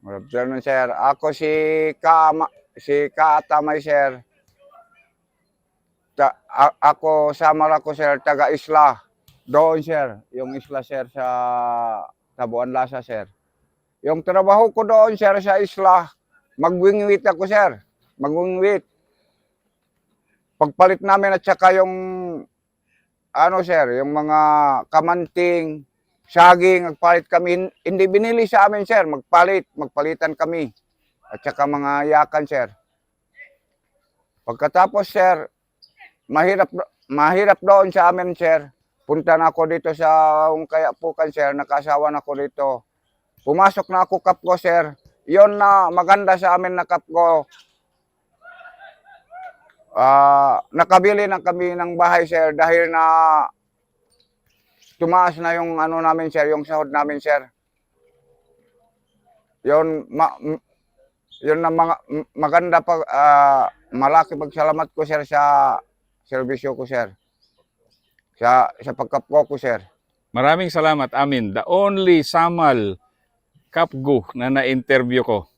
Good afternoon, sir. Ako si Ka si Kaatamay, sir. Ta, ako sama ako, sir, taga Isla. Doon, sir. Yung Isla, sir, sa Tabuan Lasa, sir. Yung trabaho ko doon, sir, sa Isla, magwingwit ako, sir. Magwingwit. Pagpalit namin at saka yung ano, sir, yung mga kamanting, saging, nagpalit kami. Hin- Hindi binili sa amin, sir. Magpalit. Magpalitan kami. At saka mga yakan, sir. Pagkatapos, sir, mahirap, mahirap doon sa amin, sir. Punta na ako dito sa kaya pukan, sir. Nakasawa na ako dito. Pumasok na ako kap ko, sir. Yon na maganda sa amin na kap ko. Ah, nakabili na kami ng bahay, sir, dahil na tumaas na yung ano namin, sir, yung sahod namin, sir. Yon ma, yun na mga maganda pag ah, malaki pagsalamat ko, sir, sa serbisyo ko, sir. Sa sa pagkapko ko, sir. Maraming salamat, Amin. The only Samal Kapgo na na-interview ko